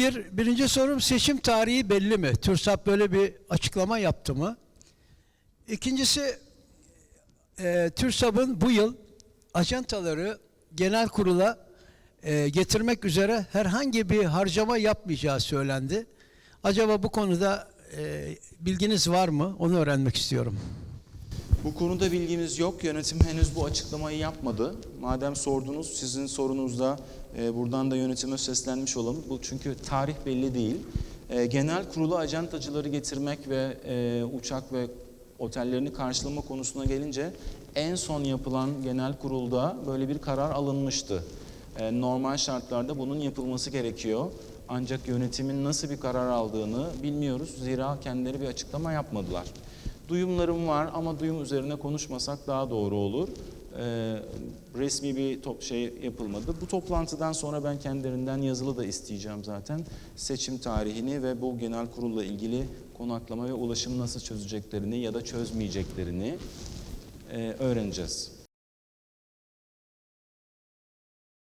Bir, birinci sorum seçim tarihi belli mi? TÜRSAP böyle bir açıklama yaptı mı? İkincisi, e, TÜRSAP'ın bu yıl ajantaları genel kurula e, getirmek üzere herhangi bir harcama yapmayacağı söylendi. Acaba bu konuda e, bilginiz var mı? Onu öğrenmek istiyorum. Bu konuda bilgimiz yok. Yönetim henüz bu açıklamayı yapmadı. Madem sordunuz, sizin sorunuzda e, buradan da yönetime seslenmiş olalım. Bu çünkü tarih belli değil. E, genel kurulu ajantacıları getirmek ve e, uçak ve otellerini karşılama konusuna gelince en son yapılan genel kurulda böyle bir karar alınmıştı. E, normal şartlarda bunun yapılması gerekiyor. Ancak yönetimin nasıl bir karar aldığını bilmiyoruz. Zira kendileri bir açıklama yapmadılar. Duyumlarım var ama duyum üzerine konuşmasak daha doğru olur. Ee, resmi bir top şey yapılmadı. Bu toplantıdan sonra ben kendilerinden yazılı da isteyeceğim zaten. Seçim tarihini ve bu genel kurulla ilgili konaklama ve ulaşım nasıl çözeceklerini ya da çözmeyeceklerini e, öğreneceğiz.